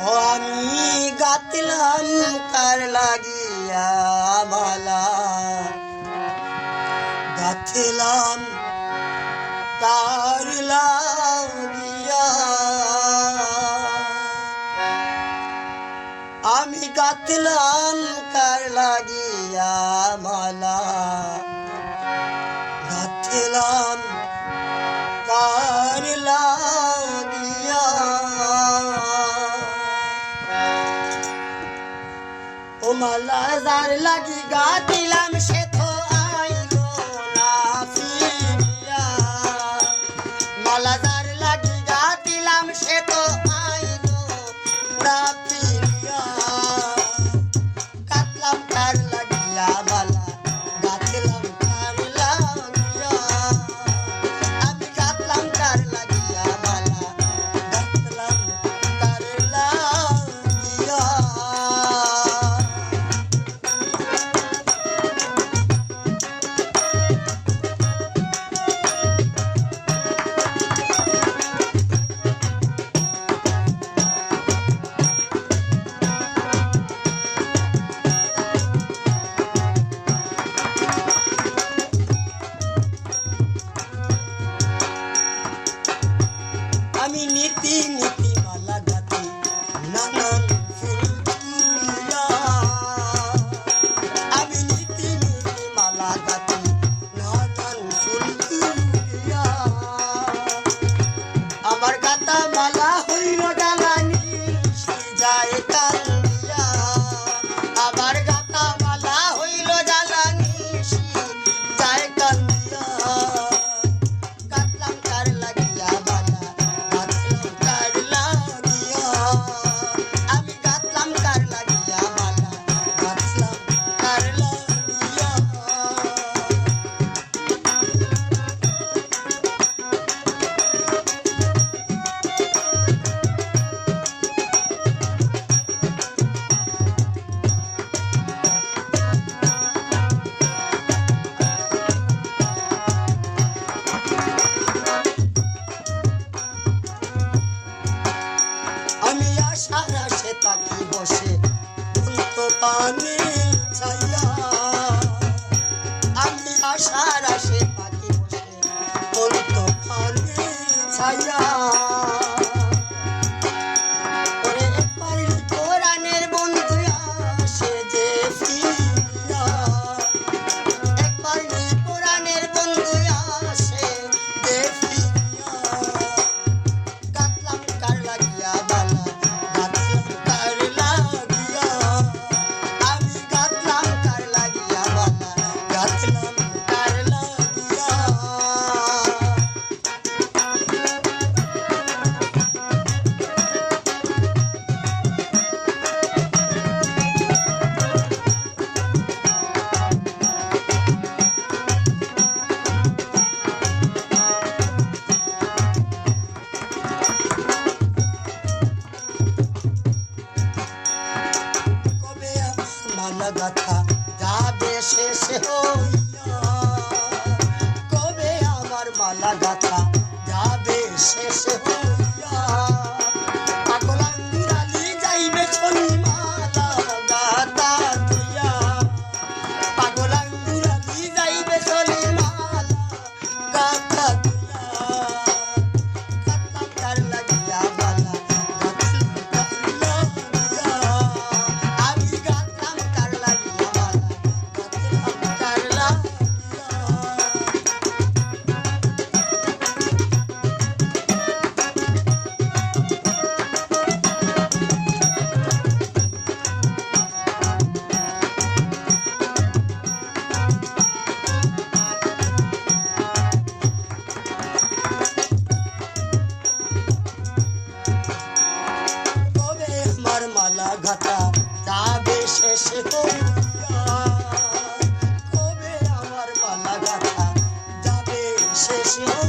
আমি গাতলাম কার লাগিয়া মালা গাথলাম কার লাগিয়া। আমি গাতলাম কার লাগিয়া মালা গাথলাম ও মালা যার লাগি গা দিলাম সে In anything. Oh. Krishna.